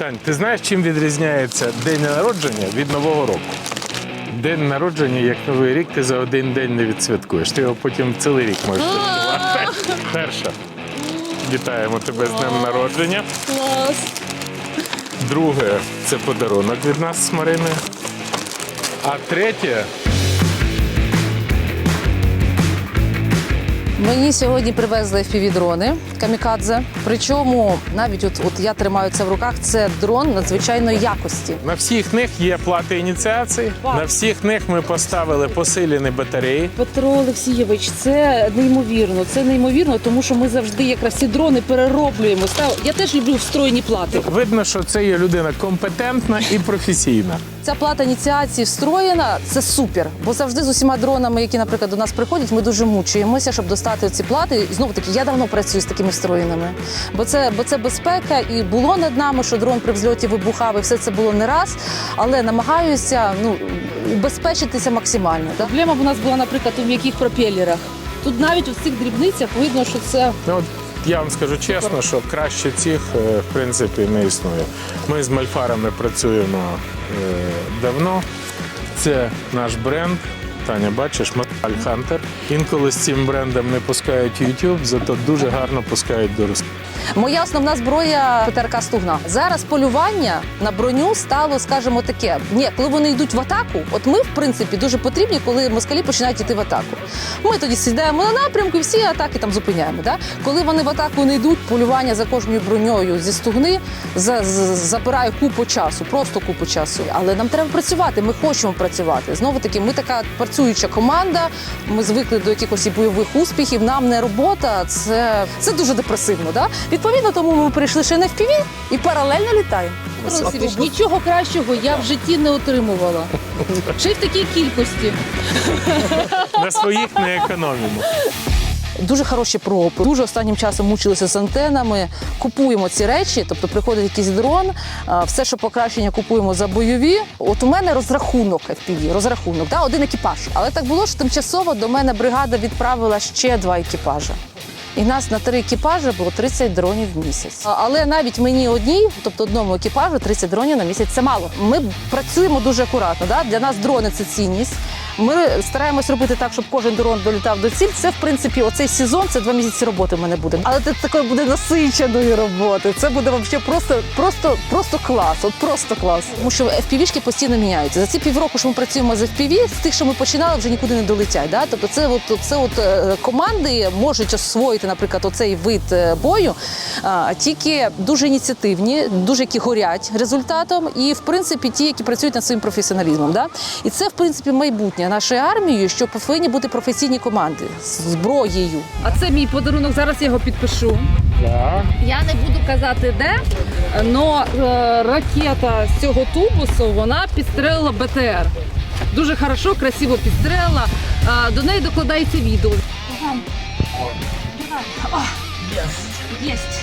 Тань, ти знаєш, чим відрізняється день народження від Нового року? День народження, як Новий рік, ти за один день не відсвяткуєш. Ти його потім цілий рік можеш святкувати. Перша. Вітаємо тебе з днем народження. Клас. Друге це подарунок від нас з Мариною. А третє Мені сьогодні привезли FPV-дрони камікадзе. Причому навіть от, от я тримаю це в руках. Це дрон надзвичайної якості. на всіх них є плати ініціації. Вау. На всіх них ми поставили посилені батареї. Петро Олексійович, це неймовірно. Це неймовірно, тому що ми завжди якраз ці дрони перероблюємо. Став- Я теж люблю встроєні плати. Видно, що це є людина компетентна і професійна. Ця плата ініціації встроєна. Це супер. Бо завжди з усіма дронами, які, наприклад, до нас приходять, ми дуже мучуємося, щоб достати ці плати. І знову таки, я давно працюю з такими встроєними. Бо це, бо це безпека, і було над нами, що дрон при взльоті вибухав, і все це було не раз. Але намагаюся ну убезпечитися максимально. Да? Проблема в нас була, наприклад, у м'яких пропелерах. Тут навіть у цих дрібницях видно, що це Ну, от я вам скажу чесно, що краще цих е, в принципі не існує. Ми з мальфарами працюємо е, давно. Це наш бренд. Таня, бачиш, Металь Хантер. Інколи з цим брендом не пускають YouTube, зато дуже гарно пускають до Росії. Моя основна зброя ПТРК Стугна. Зараз полювання на броню стало, скажімо, таке. Ні, коли вони йдуть в атаку, от ми, в принципі, дуже потрібні, коли москалі починають йти в атаку. Ми тоді сідаємо на напрямку і всі атаки там зупиняємо. Да? Коли вони в атаку не йдуть, полювання за кожною броньою зі стугни за, забирає купу часу, просто купу часу. Але нам треба працювати. Ми хочемо працювати. Знову таки, ми така працююча команда. Ми звикли до якихось бойових успіхів. Нам не робота, це, це дуже депресивно. Да? Відповідно, тому ми прийшли ще не в піві і паралельно літаємо. Петро нічого кращого я в житті не отримувала. Ще й в такій кількості. На своїх не економимо. Дуже хороші пропи. Дуже останнім часом мучилися з антенами. Купуємо ці речі, тобто приходить якийсь дрон, все, що покращення купуємо за бойові. От у мене розрахунок FPV, розрахунок, да, один екіпаж. Але так було, що тимчасово до мене бригада відправила ще два екіпажі. І нас на три екіпажі було 30 дронів в місяць. Але навіть мені одній, тобто одному екіпажу, 30 дронів на місяць це мало. Ми працюємо дуже акуратно. Да? Для нас дрони це цінність. Ми стараємось робити так, щоб кожен дрон долітав до ціль. Це в принципі оцей сезон, це два місяці роботи в мене буде. Але це такої буде насиченої роботи. Це буде взагалі просто, просто, просто клас. От просто клас. Тому що FPV-шки постійно міняються. За ці півроку, що ми працюємо з FPV, з тих, що ми починали, вже нікуди не долетять. Да? Тобто, це от, це от е, команди можуть освоїти, наприклад, оцей вид е, бою, а, тільки дуже ініціативні, дуже які горять результатом, і в принципі ті, які працюють над своїм професіоналізмом. Да? І це в принципі майбутнє нашої армії, що повинні бути професійні команди з зброєю. А це мій подарунок. Зараз я його підпишу. Я не буду казати де, але ракета з цього тубусу вона підстрелила БТР. Дуже хорошо, красиво підстрелила. До неї докладається відео. Єсть.